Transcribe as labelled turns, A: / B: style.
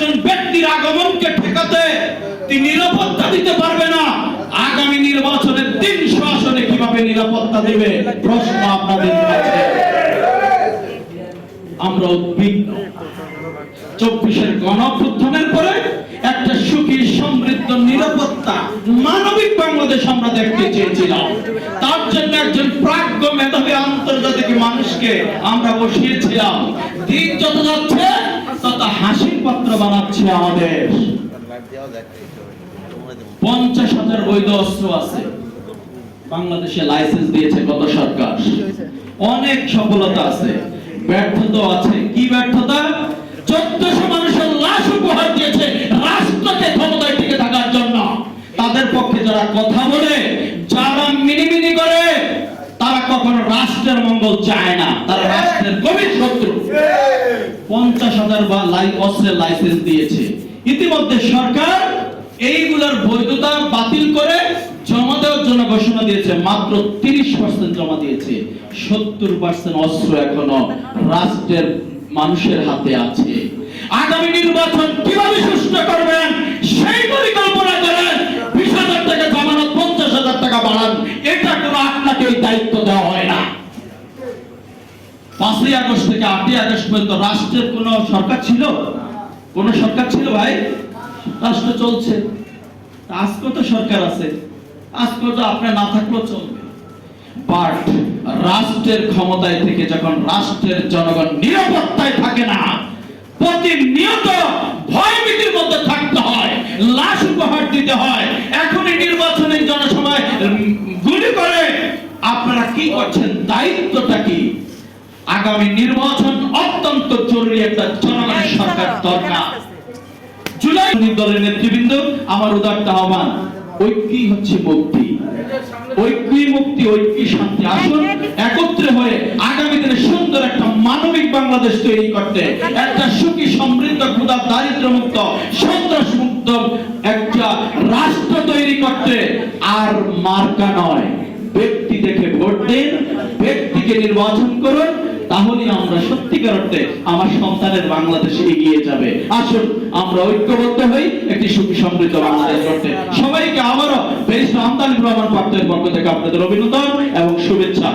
A: একজন ব্যক্তির আগমনকে ঠেকাতে তিনি নিরাপত্তা দিতে পারবে না। আগামী নির্বাচনে তিনশো আসনে কীভাবে নিরাপত্তা দেবে? প্রশ্ন আপনাদের কাছে। আমরা উদ্বিগ্ন। চব্বিশের গণঅভ্যুত্থানের পরে একটা সুখী, সমৃদ্ধ, নিরাপত্তা, মানবিক বাংলাদেশ আমরা দেখতে চেয়েছিলাম। তার জন্য একজন প্রাজ্ঞ মেধাবী আন্তর্জাতিক মানুষকে আমরা বসিয়েছিলাম। দিন যত যাচ্ছে তত হাসির পাত্র বানাচ্ছে আমাদের। পঞ্চাশ হাজার বৈধ অস্ত্র আছে। বাংলাদেশে লাইসেন্স দিয়েছে গত সরকার। অনেক সফলতা আছে। ব্যর্থতা আছে। কি ব্যর্থতা? চোদ্দশো মানুষের লাশ উপহার দিয়েছে রাষ্ট্রকে ক্ষমতায় টিকে থাকার জন্য। তাদের পক্ষে যারা কথা বলে যারা মিনিমিনি করে তারা কখনো রাষ্ট্রের মঙ্গল চায় না। তারা রাষ্ট্রের গভীর শত্রু। পঞ্চাশ হাজার বা লাই অস্ত্রের লাইসেন্স দিয়েছে। ইতিমধ্যে সরকার এইগুলোর বৈধতা বাতিল করে জমা দেওয়ার জন্য ঘোষণা দিয়েছে। মাত্র তিরিশ পার্সেন্ট জমা দিয়েছে। সত্তর পার্সেন্ট অস্ত্র এখনও রাষ্ট্রের মানুষের হাতে আছে। আগামী নির্বাচন কীভাবে সুষ্ঠু করবেন? পাঁচই আগস্ট থেকে আটই আগস্ট পর্যন্ত রাষ্ট্রের কোন সরকার ছিল? কোন সরকার ছিল ভাই? রাষ্ট্র চলছে। আজকে তো সরকার আছে। আজকে তো আপনার না থাকলেও চলবে। বাট রাষ্ট্রের ক্ষমতায় থেকে যখন রাষ্ট্রের জনগণ নিরাপত্তায় থাকে না, প্রতিনিয়ত ভয়ভীতির মধ্যে থাকতে হয়, লাশ উপহার দিতে হয়। এখনই নির্বাচনের জনসভায় গুলি করে। আপনারা কি করছেন? দায়িত্বটা কি? আগামী নির্বাচন অত্যন্ত জরুরি একটা জনগণের সরকার দরকার জুলাই দলের নেতৃবৃন্দ আমার উদারত আহ্বান ঐক্যই হচ্ছে মুক্তি। ঐক্যই মুক্তি ঐক্যই শান্তি। আসুন একত্রে হয়ে আগামী দিনে সুন্দর একটা মানবিক বাংলাদেশ তৈরি করতে একটা সুখী সমৃদ্ধ ক্ষুদা দারিদ্র মুক্ত সন্ত্রাস মুক্ত একটা রাষ্ট্র তৈরি করতে আর মার্কা নয়। ব্যক্তি দেখে ভোট দিন ব্যক্তিকে নির্বাচন করুন তাহলে আমরা সত্যিকার অর্থে আমার সন্তানের বাংলাদেশ এগিয়ে যাবে। আসুন, আমরা ঐক্যবদ্ধ হই, একটি সুখী সমৃদ্ধ বাংলাদেশ করতে সবাইকে আবারও বেশ আমদানি রহমান প্রাপ্তের পক্ষ থেকে আপনাদের অভিনন্দন এবং শুভেচ্ছা।